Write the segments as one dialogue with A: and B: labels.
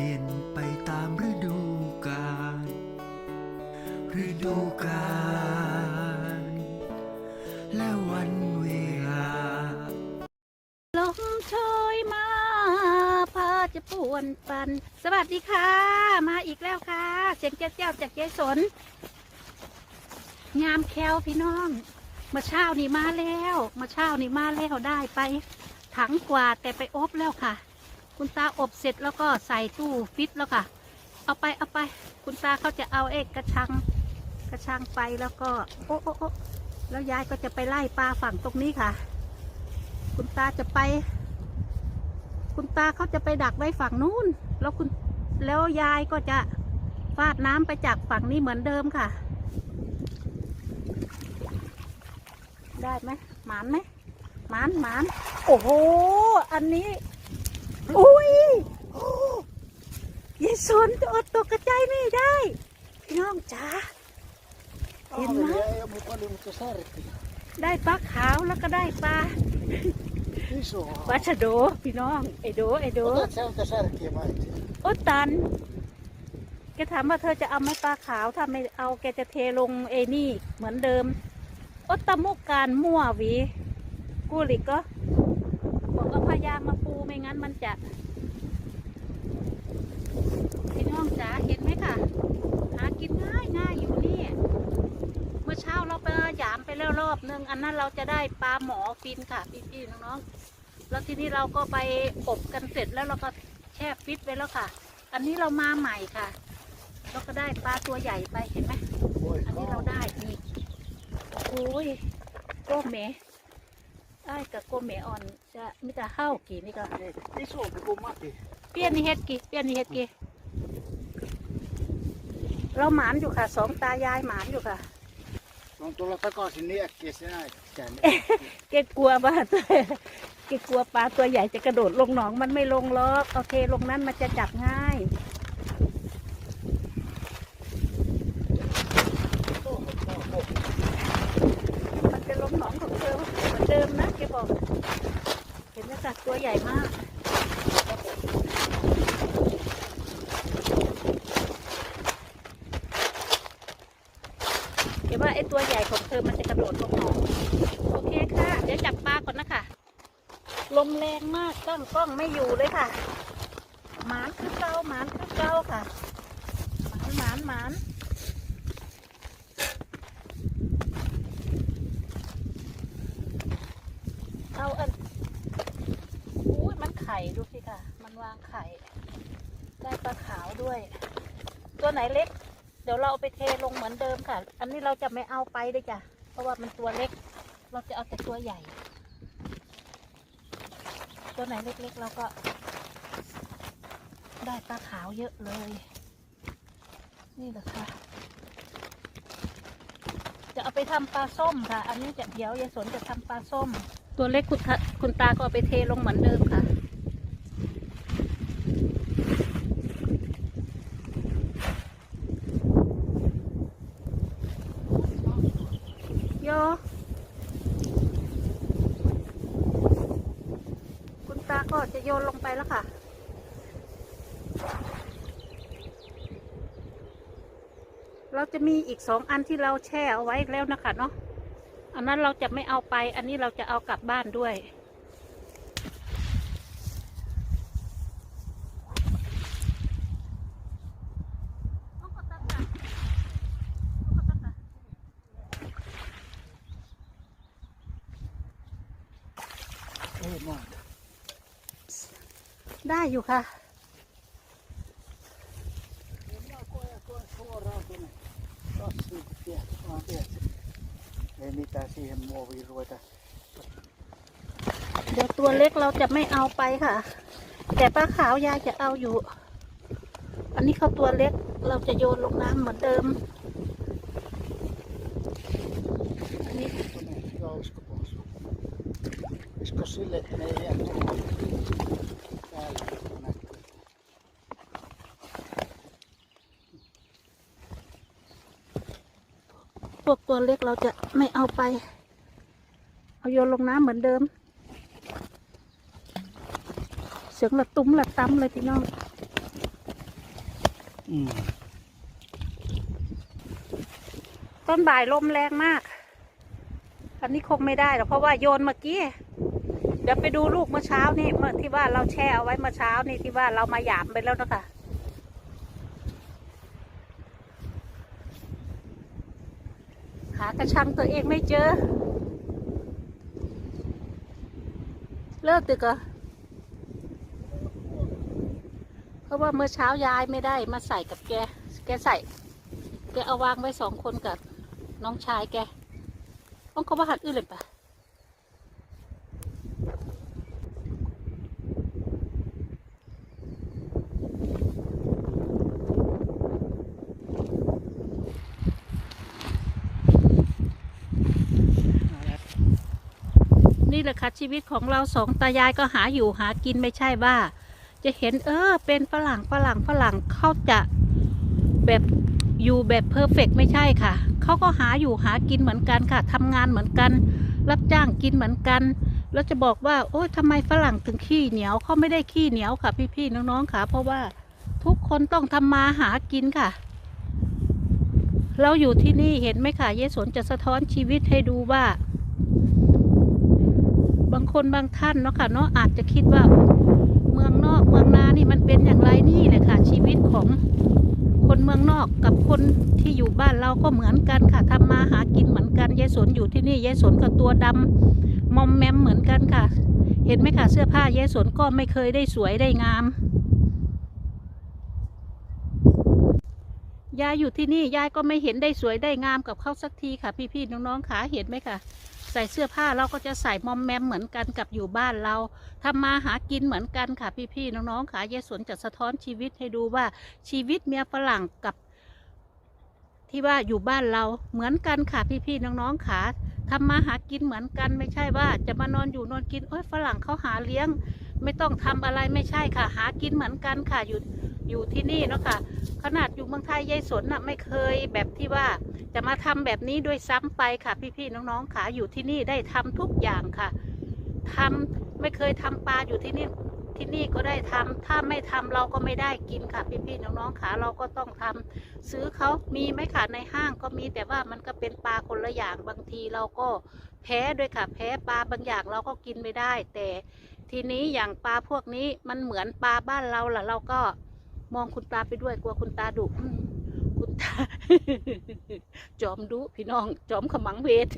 A: ลี่ยนไปตามฤดูกาลฤดูกาลและวันเวลา
B: ลมโชยมาพาจะป่วนปัน สวัสดีค่ะ มาอีกแล้วค่ะ เสียงเจ้าเจ้าจากยายสน งามแควพี่น้องมื่อเช้านี่มาแล้วมื่อเช้านี่มาแล้วได้ไป ถังกว่าแต่ไปอบแล้วค่ะ คุณตาอบเสร็จแล้วก็ใส่ตู้ฟิตแล้วค่ะ เอาไปเอาไป คุณตาเขาจะเอาเอกกระชังกระชังไปแล้วก็ โอ้โอ้โอ้แล้วยายก็จะไปไล่ปลาฝั่งตรงนี้ค่ะ คุณตาจะไป คุณตาเขาจะไปดักไว้ฝั่งนู้น แล้วคุณแล้วยายก็จะฟาดน้ำไปจากฝั่งนี้เหมือนเดิมค่ะ ได้ไหมหมานไหมหมานหมานโอ้โห อันนี้ อุ้ยโอ้ยายสนจะอดตกกระใจไม่ได้ พี่น้องจ๋าเห็นไหม
C: Ja, mutta paljon mutta särki.
B: ได้ปลาขาวแล้วก็ได้ปลา
C: Iso
B: ปลาชะโดพี่น้องไอโดไอโด
C: Otat sä onko särkiä mainitsi?
B: โอ้ตันแกถามว่าเธอจะเอาไหม้ปลาขาวถ้าไม่เอาแกจะเทลงเอนี่เหมือนเดิมโอ้ตะมุกการมั่วหวีกูหลิกก็บอกเอาพายางมาปูไม่งั้นมัน จะพี่น้องจ๋าเห็นไหมค่ะ หากินง่ายง่ายอยู่นี่เมื่อเช้าเราไปหยามไปแล้วรอบนึง อันนั้นเราจะได้ปลาหมอฟินค่ะพี่ๆน้องๆแล้วทีนี้เราก็ไปอบกันเสร็จแล้วเราก็แช่ฟิตไว้แล้วค่ะ อันนี้เรามาใหม่ค่ะเราก็ได้ปลาตัวใหญ่ไปเห็นไหมอันนี้เราได้นี่โอ้ยโก้เม ได้กับโก้เมอ่อนจะมิตรข้าวกี่นี่ก็
C: Ei, Isompi kuin Mati.
B: เปี้ยนนี่เฮ็ดกี่เปี้ยนนี่เฮ็ดกี่เราหมานอยู่ค่ะสองตายายหมานอยู่ค่ะ
C: Se on tulla takaisin niin äkkiä se näet tänne.
B: เกกลัวปลาตัวเกกลัวปลาตัวใหญ่จะกระโดดลงหนองมันไม่ลงหรอกโอเคลงนั้นมันจะจับง่าย มันจะลงหนองของเธอเหมือนเดิมนะแกบอก เห็นไหมคะตัวใหญ่มาก เดี๋ยวว่าไอ้ตัวใหญ่ของเธอมันจะกระโดดลงหนอง โอเคค่ะ เดี๋ยวจับปลาก่อนนะคะ ลมแรงมาก ตั้งกล้องไม่อยู่เลยค่ะหมานคือเก้าหมานคือเก้าค่ะหมานหมานหมานเอาอันอุ้ยมันไข่ดูสิค่ะ มันวางไข่ ได้ปลาขาวด้วย ตัวไหนเล็ก เดี๋ยวเราเอาไปเทลงเหมือนเดิมค่ะ อันนี้เราจะไม่เอาไปเลยจ้ะเพราะว่ามันตัวเล็ก เราจะเอาแต่ตัวใหญ่ ตัวไหนเล็กๆเราก็ ได้ปลาขาวเยอะเลย นี่แหละค่ะ จะเอาไปทำปลาส้มค่ะ อันนี้จะเดี๋ยวยายสนจะทำปลาส้ม ตัวเล็กคุณตาคุณตาก็เอาไปเทลงเหมือนเดิมค่ะ โย คุณตาก็จะโยนลงไปแล้วค่ะ เราจะ มีอีกสองอันที่เราแช่เอาไว้แล้วนะคะเนาะอันนั้นเราจะไม่เอาไป อันนี้เราจะเอากลับบ้านด้วย
C: Ei maata.
B: ได้อยู่ค่ะ
C: Ei mitään siihen muoviin ruveta.
B: เดี๋ยวตัวเล็กเราจะไม่เอาไปค่ะ แต่ปลาขาวยายจะเอาอยู่ อันนี้เขาตัวเล็กเราจะโยนลงน้ำเหมือนเดิม อันนี้
C: tuonne Jouskopohon.
B: วกตัวเล็กเราจะไม่เอาไป เอาโยนลงน้ำเหมือนเดิม เสียงละตุ้มละตั้มเลยพี่น้อง
C: Mm.
B: ต้นบ่ายลมแรงมาก อันนี้คงไม่ได้หรอกเพราะว่าโยนเมื่อกี้ เดี๋ยวไปดูลูกเมื่อเช้านี่เมื่อที่ว่าเราแช่เอาไว้เมื่อเช้านี่ที่ว่าเรามาหยามไปแล้วนะคะ กระชังตัวเองไม่เจอ เลิกตึกเหรอเพราะว่าเมื่อเช้ายายไม่ได้มาใส่กับแก แกใส่ แกเอาวางไว้สองคนกับน้องชายแกต้องเขาว่าหัดอื่นเลยปะ ละค่ะชีวิตของเราสองตายายก็หาอยู่หากินไม่ใช่ว่า จะเห็นเออเป็นฝรั่งฝรั่งฝรั่งเขาจะแบบอยู่แบบเพอร์เฟกไม่ใช่ค่ะ เขาก็หาอยู่หากินเหมือนกันค่ะทำงานเหมือนกัน รับจ้างกินเหมือนกัน แล้วจะบอกว่า โอ้ยทำไมฝรั่งถึงขี้เหนียวเขาไม่ได้ขี้เหนียวค่ะ พี่ๆน้องๆค่ะ เพราะว่าทุกคนต้องทำมาหากินค่ะ เราอยู่ที่นี่เห็นไหมค่ะเยสนจะสะท้อนชีวิตให้ดูว่า บางคนบางท่านเนาะค่ะเนาะอาจจะคิดว่าเมืองนอกเมืองนานี่มันเป็นอย่างไรนี่แหละค่ะ ชีวิตของคนเมืองนอกกับคนที่อยู่บ้านเราก็เหมือนกันค่ะทำมาหากินเหมือนกันยายสนอยู่ที่นี่ยายสนก็ตัวดำมอมแมมเหมือนกันค่ะ เห็นไหมค่ะเสื้อผ้ายายสนก็ไม่เคยได้สวยได้งามยายอยู่ที่นี่ยายก็ไม่เห็นได้สวยได้งามกับเขาสักทีค่ะ พี่ๆน้องๆขาเห็นไหมค่ะ ใส่เสื้อผ้าเราก็จะใส่มอมแมมเหมือนกันกับอยู่บ้านเราทำมาหากินเหมือนกันค่ะพี่ๆน้องๆค่ะยายสวนจะสะท้อนชีวิตให้ดูว่าชีวิตเมียฝรั่งกับ ที่ว่าอยู่บ้านเราเหมือนกันค่ะพี่ๆน้องๆค่ะทำมาหากินเหมือนกันไม่ใช่ว่าจะมานอนอยู่นอนกินโอ้ยฝรั่งเขาหาเลี้ยง ไม่ต้องทำอะไรไม่ใช่ค่ะ หากินเหมือนกันค่ะอยู่อยู่ที่นี่เนาะค่ะ ขนาดอยู่เมืองไทยยายสนน่ะไม่เคยแบบที่ว่าจะมาทำแบบนี้ด้วยซ้ำไปค่ะ พี่ๆน้องๆค่ะอยู่ที่นี่ได้ทำทุกอย่างค่ะทำไม่เคยทำปลาอยู่ที่นี่ที่นี่ก็ได้ทำถ้าไม่ทำเราก็ไม่ได้กินค่ะ พี่ๆน้องๆค่ะเราก็ต้องทำซื้อเขามีไหมค่ะในห้างก็มีแต่ว่ามันก็เป็นปลาคนละอย่างบางทีเราก็แพ้ด้วยค่ะ แพ้ปลาบางอย่างเราก็กินไม่ได้ แต่ ทีนี้อย่างปลาพวกนี้มันเหมือนปลาบ้านเราล่ะ เราก็มองคุณตาไปด้วยกลัวคุณตาดุคุณตา จอมดุพี่น้อง จอมขมังเวท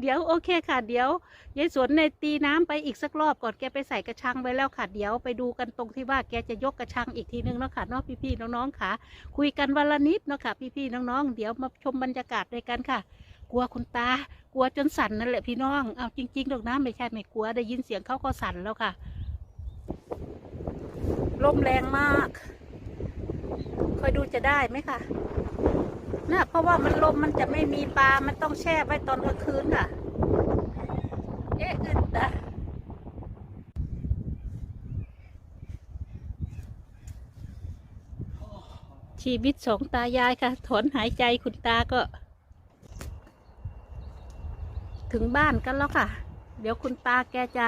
B: เดี๋ยวโอเคค่ะ เดี๋ยวยายสวนในตีน้ำไปอีกสักรอบก่อนแกไปใส่กระชังไว้แล้วค่ะ เดี๋ยวไปดูกันตรงที่ว่าแกจะยกกระชังอีกทีนึงเนาะค่ะเนาะพี่ๆน้องๆค่ะ คุยกันวันละนิดเนาะค่ะ พี่ๆน้องๆ เดี๋ยวมาชมบรรยากาศด้วยกันค่ะ กลัวคุณตา กลัวจนสั่นนั่นแหละพี่น้อง เอาจริงๆดอกน้ำไม่ใช่ไม่กลัวได้ยินเสียงเขาก็สั่นแล้วค่ะ ลมแรงมากคอยดูจะได้ไหมค่ะนะเพราะว่ามันลมมันจะไม่มีปลา มันต้องแช่ไว้ตอนกลางคืนค่ะ เอ๊ะอึดอะชีวิตสองตายายค่ะ ถอนหายใจคุณตาก็ ถึงบ้านกันแล้วค่ะ เดี๋ยวคุณตาแกจะ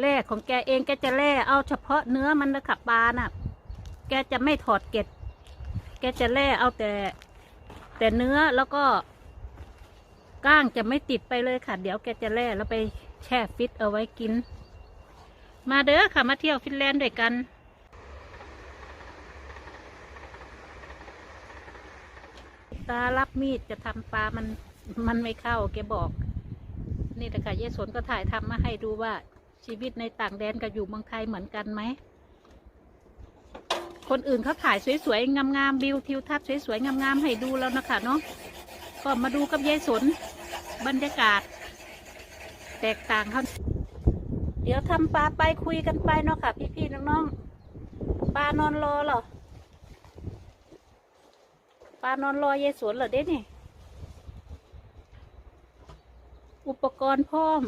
B: แล่ของแกเองแกจะแล่เอาเฉพาะเนื้อมันนะคะปลาน่ะ แกจะไม่ถอดเกล็ด แกจะแล่เอาแต่ แต่เนื้อแล้วก็ก้างจะไม่ติดไปเลยค่ะ เดี๋ยวแกจะแล่แล้วไปแช่ฟิตเอาไว้กิน มาเด้อค่ะมาเที่ยวฟินแลนด์ด้วยกันตารับมีดจะทำปลามัน มันไม่เข้าแกบอก นี่แหละค่ะเยสนก็ถ่ายทำมาให้ดูว่าชีวิตในต่างแดนกับอยู่เมืองไทยเหมือนกันไหม คนอื่นเขาถ่ายสวยๆงามๆวิวทิวทัศน์สวยๆงามๆให้ดูแล้วนะคะเนาะก็มาดูกับยายสนบรรยากาศ แตกต่างเขาเดี๋ยวทำปลาไปคุยกันไปเนาะค่ะ พี่ๆน้องๆปลานอนรอเหรอปลานอนรอยายสนเหรอเด้นี่ อุปกรณ์พร้อม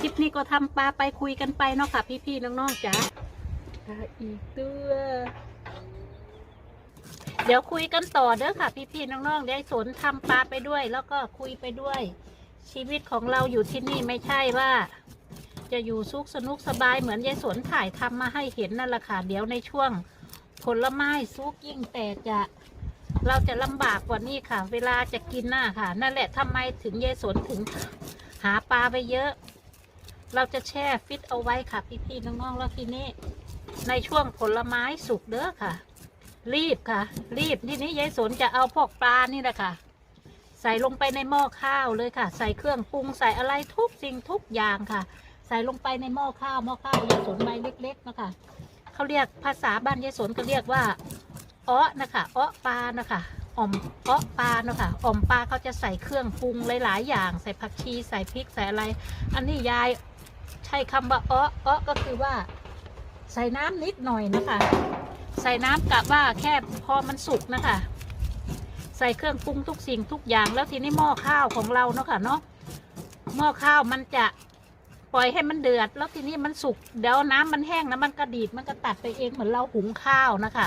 B: คลิปนี้ก็ทำปลาไปคุยกันไปเนาะค่ะ พี่ๆน้องๆจ้ะปลาอีกตัว เดี๋ยวคุยกันต่อเด้อค่ะ พี่ๆน้องๆได้สนทำปลาไปด้วย แล้วก็คุยไปด้วย ชีวิตของเราอยู่ที่นี่ไม่ใช่ว่าจะอยู่สุขสนุกสบายเหมือนยายสนถ่ายทำมาให้เห็นนั่นแหละค่ะ เดี๋ยวในช่วงผลไม้ซุกยิ่งแต่จะ เราจะลำบากกว่านี้ค่ะ เวลาจะกินน่ะค่ะ นั่นแหละทำไมถึงยายสนถึงหาปลาไปเยอะ เราจะแช่ฟิตเอาไว้ค่ะ พี่ๆน้องๆแล้วทีนี้ ในช่วงผลไม้สุกเด้อค่ะ รีบค่ะ รีบทีนี้ยายสนจะเอาพวกปลานี่แหละค่ะ ใส่ลงไปในหม้อข้าวเลยค่ะ ใส่เครื่องปรุงใส่อะไรทุกสิ่งทุกอย่างค่ะ ใส่ลงไปในหม้อข้าวหม้อข้าวยายสนใบเล็กๆนะคะเขาเรียกภาษาบ้านยายสนก็เรียกว่า อ้อนะคะอ้อปลานะคะอ่อมอ้อปลานะคะอ่อมปลาเขาจะใส่เครื่องปรุงหลาย ๆ อย่าง ใส่ผักชีใส่พริกใส่อะไร อันนี้ยายใช้คำว่าอ้ออ้อก็คือว่า ใส่น้ำนิดหน่อยนะคะ ใส่น้ำกะว่าแค่พอมันสุกนะคะ ใส่เครื่องปรุงทุกสิ่งทุกอย่างแล้วทีนี้หม้อข้าวของเราเนาะค่ะเนาะหม้อข้าวมันจะปล่อยให้มันเดือด แล้วทีนี้มันสุกเดี๋ยวน้ำมันแห้งนะมันกระดีดมันก็ตัดไปเองเหมือนเราหุงข้าวนะคะ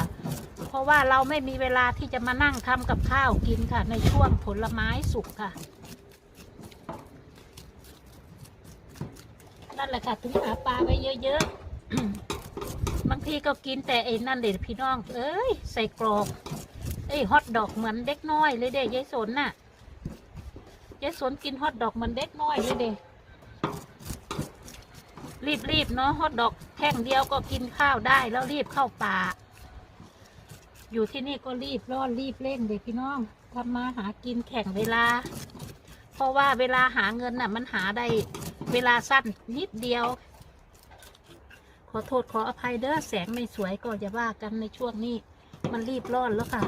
B: ราะว่าเราไม่มีเวลาที่จะมานั่งทำกับข้าวกินค่ะ ในช่วงผลไม้สุกค่ะ นั่นแหละค่ะถึงหาปลาไว้เยอะๆ บางทีก็กินแต่ไอ้นั่นเด็ดพี่น้อง เอ้ย ใส่กรอกไอ้ฮอทดอกเหมือนเด็กน้อยเลยเด็ยายสนน่ะยายสนกินฮอทดอกเหมือนเด็กน้อยเลยเด็รีบๆเนาะฮอทดอกแท่งเดียวก็กินข้าวได้แล้วรีบเข้าป่า อยู่ที่นี่ก็รีบร้อนรีบเร่งเด็กพี่น้องทำมาหากินแข่งเวลา เพราะว่าเวลาหาเงินน่ะ มันหาได้เวลาสั้นนิดเดียว ขอโทษขออภัยเด้อแสงไม่สวยก็จะว่ากันในช่วงนี้ มันรีบร้อนแล้วค่ะ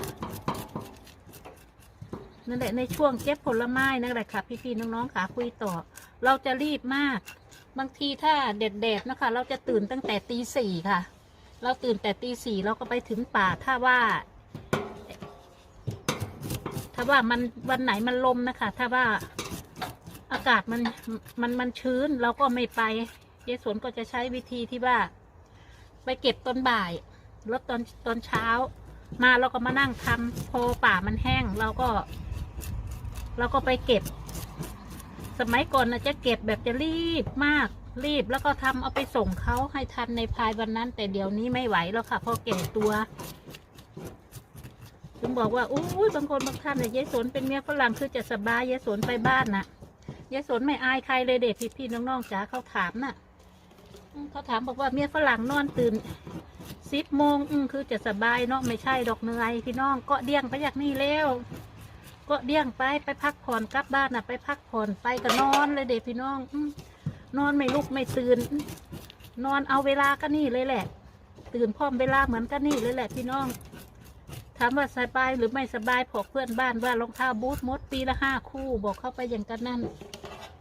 B: นั่นแหละในช่วงเก็บผลไม้นั่นแหละค่ะ พี่ๆน้องๆค่ะคุยต่อ เราจะรีบมาก บางทีถ้าเด็ดๆนะคะ เราจะตื่นตั้งแต่ตีสี่ค่ะ เราตื่นแต่ตีสี่เราก็ไปถึงป่าถ้าว่า ถ้าว่ามันวันไหนมันลมนะคะ ถ้าว่าอากาศมันมันมันชื้นเราก็ไม่ไปเยสวนก็จะใช้วิธีที่ว่า ไปเก็บตอนบ่ายแล้วตอนตอนเช้า มาเราก็มานั่งทำพอป่ามันแห้งเราก็เราก็ไปเก็บ สมัยก่อนนะจะเก็บแบบจะรีบมาก รีบแล้วก็ทำเอาไปส่งเขาให้ทันในภายวันนั้น แต่เดี๋ยวนี้ไม่ไหวแล้วค่ะเพอเก่ตัวถึงบอกว่าอู้ยบางคนบางท่านเนี่ยยายสนเป็นเมียฝรั่งคือจะสบายยายสนไปบ้านน่ะยายสนไม่อายใครเลยเด็กพี่พี่น้องๆจ๋าเขาถามน่ะเขาถามบอกว่าเมียฝรั่งนอนตื่นสิบโมงอืคือจะสบายเนาะไม่ใช่ดอกเหนื่อยพี่น้องก็เดี่ยงไปจากนี่แล้วก็เดี่ยงไปไปพักผ่อนกลับบ้านน่ะ ไปพักผ่อนไปก็นอนเลยเด็กพี่น้อง อื นอนไม่ลุกไม่ตื่น นอนเอาเวลาก็นี่เลยแหละ ตื่นพร้อมเวลาเหมือนกันนี่เลยแหละพี่น้องถามว่าสบายหรือไม่สบายพอกเพื่อนบ้านว่ารองเท้าบูทมดปีละห้าคู่บอกเข้าไปอย่างกันนั่น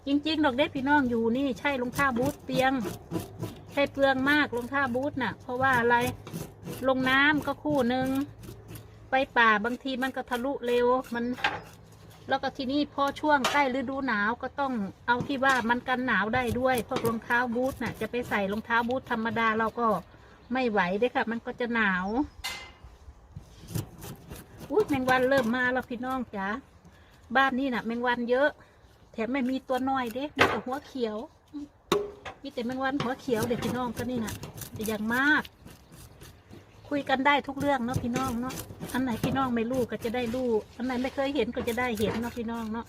B: จริงๆดอกเด็ดพี่น้องอยู่นี่ใช่รองเท้าบูทเปียง ใช่เปลืองมากรองเท้าบูทน่ะ เพราะว่าอะไรลงน้ำก็คู่หนึ่งไปป่าบางทีมันก็ทะลุเร็วมัน แล้วก็ที่นี้พอช่วงใกล้ฤดูหนาวก็ต้องเอาที่ว่ามันกันหนาวได้ด้วยพวกรองเท้าบูทน่ะ จะไปใส่รองเท้าบูทธรรมดาเราก็ไม่ไหวเด้ค่ะ มันก็จะหนาวอุ้ยแมงวันเริ่มมาแล้วพี่น้องจ๋าบ้านนี่น่ะ แมงวันเยอะ แถมไม่มีตัวน้อยเด้มีแต่หัวเขียวมีแต่แมงวันหัวเขียวเด็กพี่น้องก็นี่น่ะจะอย่างมาก คุยกันได้ทุกเรื่องเนาะพี่น้องเนาะอันไหนพี่น้องไม่รู้ก็จะได้รู้อันไหนไม่เคยเห็นก็จะได้เห็นเนาะพี่น้องเนาะ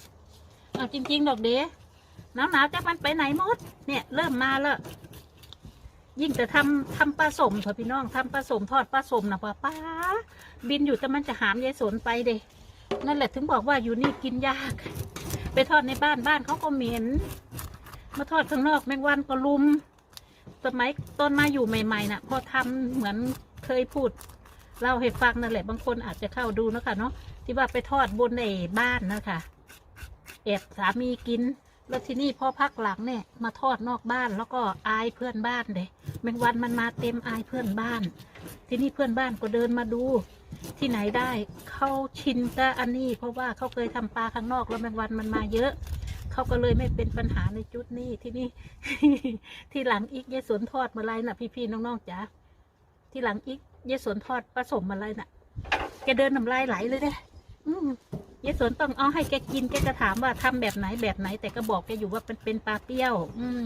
B: เอาจริงๆดอกเด้หนาวหนาวจะมันไปไหนหมดเนี่ยเริ่มมาแล้วยิ่งแต่ทำทำปลาสมเถอะพี่น้องทำปลาสมทอดปลาสมนะป้าป้าบินอยู่แต่มันจะหามยายสนไปเด้นั่นแหละถึงบอกว่าอยู่นี่กินยาก ไปทอดในบ้านบ้านเขาก็เหม็นมาทอดข้างนอกแมงวันก็ลุมสมัยตอนมาอยู่ใหม่ๆน่ะ พอทำเหมือน เคยพูดเล่าให้ฟังนั่นแหละบางคนอาจจะเข้าดูนะคะเนาะที่ว่าไปทอดบนในบ้านนะคะแอบสามีกิน แล้วที่นี่พอพักหลังเนี่ยมาทอดนอกบ้านแล้วก็อายเพื่อนบ้านเด้แมงวันมันมาเต็มอายเพื่อนบ้าน ที่นี่เพื่อนบ้านก็เดินมาดู ที่ไหนได้เขาชินกับอันนี้ เพราะว่าเขาเคยทำปลาข้างนอกแล้วแมงวันมันมาเยอะเขาก็เลยไม่เป็นปัญหาในจุดนี้ที่นี่ที่หลังอีกยายสวนทอดมาไรน่ะพี่ๆน้องๆจ๋า ที่หลังอีกยายสวนทอดผสมมาไรน่ะ แกเดินน้ำลายไหลเลยเด้อืมยายสวนต้องเอาให้แกกินแกจะถามว่าทำแบบไหนแบบไหน แต่ก็บอกแกอยู่ว่าเป็นเป็นปลาเปรี้ยว อืม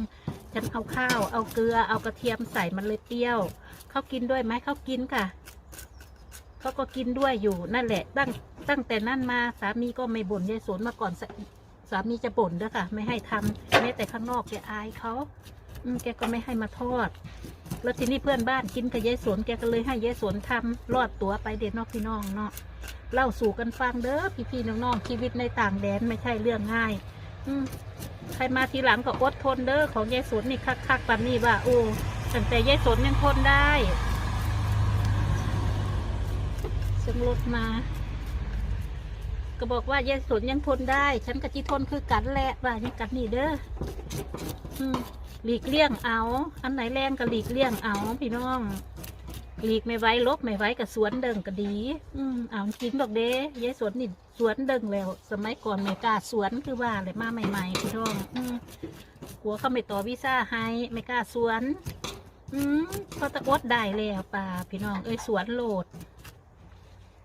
B: ฉันเอาข้าว เอาเกลือ เอากระเทียมใส่มันเลยเปรี้ยว เขากินด้วยไหมเขากินค่ะ เขาก็กินด้วยอยู่นั่นแหละ ตั้งตั้งแต่นั้นมาสามีก็ไม่บ่นยายสวนมาก่อนสสามีจะบ่นด้วยค่ะ ไม่ให้ทำแม้แต่ข้างนอกแกอายเขาอืมแกก็ไม่ให้มาทอด แล้วทีนี้เพื่อนบ้านกินกับยายสวนแกก็เลยให้ยายสวนทำรอดตัวไปเด็ดนอกพี่น้องเนาะเล่าสู่กันฟังเด้อพี่ๆน้องๆชีวิตในต่างแดนไม่ใช่เรื่องง่าย อืมใครมาทีหลังก็อดทนเด้อของยายสวนนี่คักๆปันนี่ว่าโอ้ตั้งแต่ยายสวนยังทนได้เสียงรถมา ก็บอกว่ายายสนยังทนได้ ฉันกับจีทนคือกันแหละว่าอย่างกันนี่เด้ออืม หลีกเลี่ยงเอา อันไหนแรงก็หลีกเลี่ยงเอาพี่น้อง หลีกไม่ไหวลบไม่ไหวกับสวนเดิงก็ดี อืมเอาจริงดอกเด้ยายสวนนี่สวนเดิงแล้ว สมัยก่อนไม่กล้าสวนคือว่าเลยมาใหม่ๆพี่น้อง อืมกลัวเขาไม่ต่อวีซ่าให้ไม่กล้าสวน อืมเขาตะอดได้แล้วป่าพี่น้องเอ้ยสวนโหลด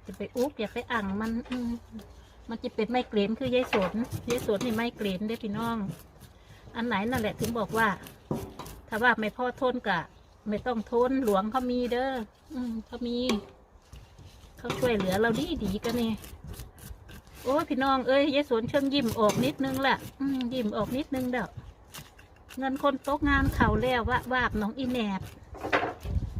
B: จะไปอุ๊บอย่าไปอ่างมัน อืมมันจะเป็นไมเกรนคือยายสนยายสนนี่ไมเกรนได้พี่น้อง อันไหนนั่นแหละถึงบอกว่า ถ้าว่าไม่พอทนกะ ไม่ต้องทนหลวงเขามีเด้ออืมเขามี เขาช่วยเหลือเราดีดีกันนี่โอ้ยพี่น้องเอ้ยยายสนเชิงยิ้มออกนิดนึงแหละอืมยิ้มออกนิดนึงเด้อเงินคนตกงานเขาแล้วว่าวาบน้องอีแนบ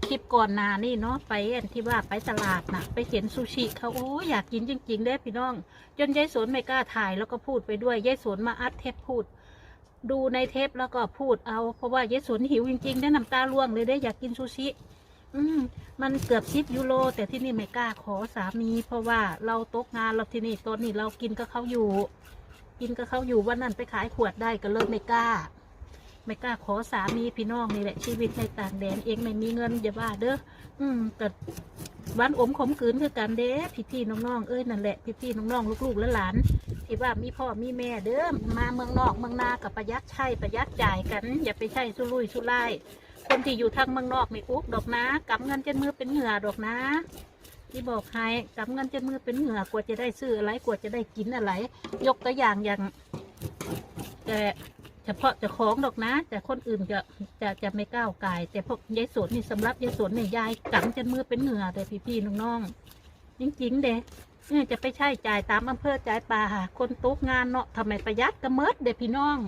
B: คลิปก่อนนานี่เนาะไปอันที่ว่าไปตลาดน่ะ ไปเห็นซูชิเขาโอ้อยากกินจริงๆเด้พี่น้อง จนยายสนไม่กล้าถ่ายแล้วก็พูดไปด้วยยายสนมาอัดเทปพูด ดูในเทปแล้วก็พูดเอา เพราะว่าเยสนหิวจริงๆได้น้ำตาล่วงเลยได้อยากกินซูชิ อืมมันเกือบสิบยูโรแต่ที่นี่ไม่กล้าขอสามี เพราะว่าเราตกงานเราที่นี่ตอนนี้เรากินก็เขาอยู่ กินก็เขาอยู่วันนั้นไปขายขวดได้ก็เลยไม่กล้า ไม่กล้าขอสามีพี่น้องนี่แหละชีวิตในต่างแดนเองไม่มีเงินอย่าว่าเด้ออืมแต่วันอมขมขืนคือกันเด้พี่พี่น้องๆเอ้ยนั่นแหละพี่พี่น้องๆลูกๆและหลานที่ว่ามีพ่อมีแม่เด้อมาเมืองนอกเมืองนากับประยัดใช้ประหยัดจ่ายกัน อย่าไปใช้สุรุ่ยสุร่ายคนที่อยู่ทางเมืองนอกไม่อุกดอกนะกำเงินจนมือเป็นเหงื่อดอกนะที่บอกให้กำเงินจนมือเป็นเหงื่อกว่าจะได้ซื้ออะไรกว่าจะได้กินอะไร ยกตัวอย่างอย่างแต่ เฉพาะจะของดอกนะ แต่คนอื่นจะจะจะไม่ก้าวไก่ายแต่พวกยายสนนี่สำหรับยายสนเนี่ยยายกังจนมือเป็นเหงื่อแต่พี่ๆน้องๆจริงๆเด้เนี่ยจะไปใช้จ่ายตามอำเภอจ่ายป่าหาคนตกงานเนาะทำไมประหยัดก็เมิดเด้พี่น้อง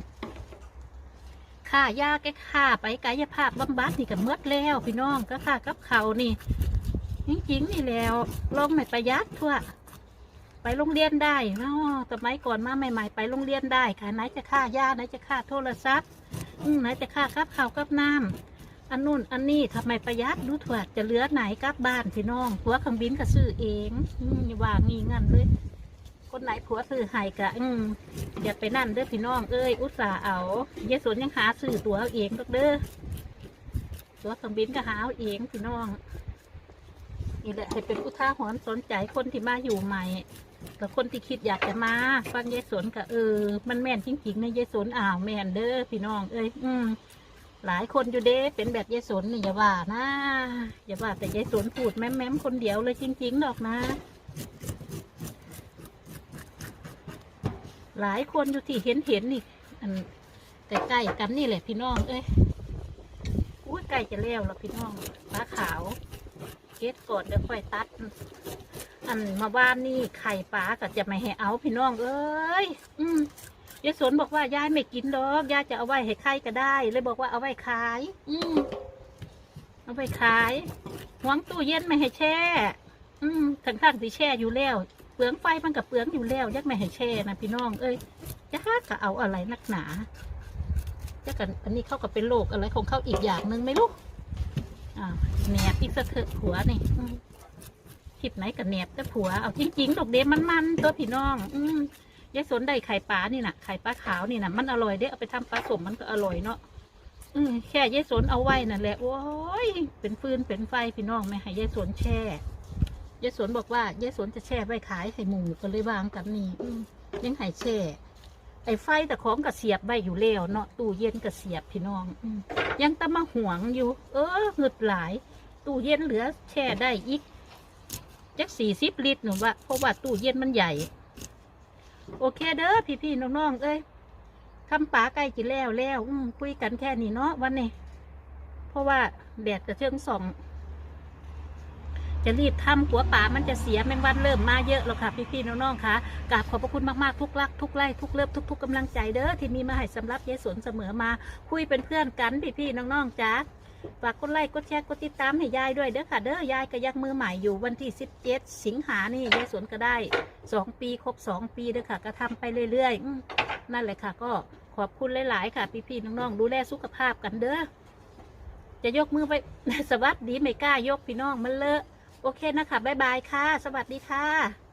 B: ค่ายาแก้ค่าไปกายภาพบำบัดนี่ก็เมิดแล้วพี่น้องก็ค่ากับเขานี่จริงๆนี่แล้วลองไม่ประหยัดทั่ว ไปโรงเรียนได้เนาะสมัยก่อนมาใหม่ ๆ ไปโรงเรียนได้ค่ะไหนจะค่ายาไหนจะค่าโทรศัพท์อืมไหนจะค่ากับข้าวกับน้ำอันนู่นอันนี้ทำไมประหยัดดูถั่วจะเหลือไหนกลับบ้านพี่น้องผัวเครื่องบินก็ซื้อเองอืมอย่าว่างีเงินเลยคนไหนผัวซื้อให้กะอืมอย่าไปนั่นเด้อพี่น้องเอ้ยอุตส่าห์เอายายสนยังหาซื้อตัวเอาเองดอกเด้อตัวเครื่องบินก็หาเอาเองพี่น้องนี่แหละให้เป็นอุทาหรณ์สนใจคนที่มาอยู่ใหม่ กับคนที่คิดอยากจะมาฟังยายสนกับเออ มันแม่นจริงๆนะยายสนอ้าวแม่นเด้อพี่น้องเอ้ยอืมหลายคนอยู่เด้เป็นแบบยายสนนี่อย่าว่านะอย่าว่าแต่ยายสนพูดแม้มๆคนเดียวเลยจริงๆดอกนะ หลายคนอยู่ที่เห็นเห็นนี่อันใกล้ๆกันนี่แหละพี่น้องเอ้ยอุ้ยใกล้จะแล้วแล้วพี่น้องปลาขาวเก็ดก่อนเดี๋ยวค่อยตัด อันมาบ้านนี่ไข่ปลาก็จะไม่ให้เอาพี่น้องเอ้ยอืมยายสนบอกว่ายายไม่กินดอกยายจะเอาไว้ให้ไข่ก็ได้ เลยบอกว่าเอาไว้ขาย อืมเอาไว้ขายหวงตู้เย็นไม่ให้แช่ อืมทั้งทั้งที่แช่อยู่แล้วเปลืองไฟมันกับเปลืองอยู่แล้วยักไม่ให้แช่นะพี่น้องเอ้ยจะหาก็เอาอะไรนักหนาจะกันอันนี้เข้าก็เป็นโรคอะไรของเขาอีกอย่างหนึ่งไม่รู้อ่าแหนบอีกสักเถอะหัวนี่อืม คลิปไหนกับแนบแต่ผัวเอาจริงๆดอกเดมันมันตัวพี่น้อง อืมยายสนได้ไข่ปลานี่น่ะไข่ปลาขาวนี่น่ะมันอร่อยเด้เอาไปทำปลาสมมันก็อร่อยเนาะอืมแค่ยายสนเอาไว้นั่นแหละโอ้ยเป็นฟืนเป็นไฟพี่น้องไม่ให้ยายสนแช่ยายสนบอกว่ายายสนจะแช่ไว้ขายให้หมูก็เลยวางกันนี่อืยังให้แช่ ไอ้ไฟแต่ของกระเสียบไว้อยู่แล้วเนาะตู้เย็นกระเสียบพี่น้องอยังตะมาห่วงอยู่ เออหงึดหลาย ตู้เย็นเหลือแช่ได้อีก จักสี่สิบลิตรหนูว่าเพราะว่าตู้เย็นมันใหญ่ โอเคเด้อพี่ๆน้องๆเอ้ยทำปลาไก่กินแล้วแล้วอืคุยกันแค่นี้เนาะวันนี้เพราะว่าแดดกระเทืองส่อง จะรีบทำหัวป่ามันจะเสียแมงวันเริ่มมาเยอะแล้วค่ะ พี่ๆน้องๆค่ะกราบขอบพระคุณมากๆทุกรักทุกไล่ทุกเลิฟทุก ๆกำลังใจเด้อที่มีมาให้สำหรับยายสวนเสมอมา คุยเป็นเพื่อนกันพี่ๆน้องๆจ้า ฝากกดไลค์กดแชร์กดติดตามให้ยายด้วยเด้อค่ะ เด้อยายก็ยักมือใหม่อยู่วันที่ 17 สิงหานี่ยายสวนก็ได้สองปีครบสองปีเด้อค่ะ ก็ทำไปเรื่อยๆอืมนั่นแหละค่ะ ก็ขอบคุณหลาย ๆ ค่ะ พี่ๆน้องๆดูแลสุขภาพกันเด้อจะยกมือไป สวัสดีไม่กล้ายกพี่น้องมันเลอะโอเคนะคะบ๊ายบายค่ะ สวัสดีค่ะ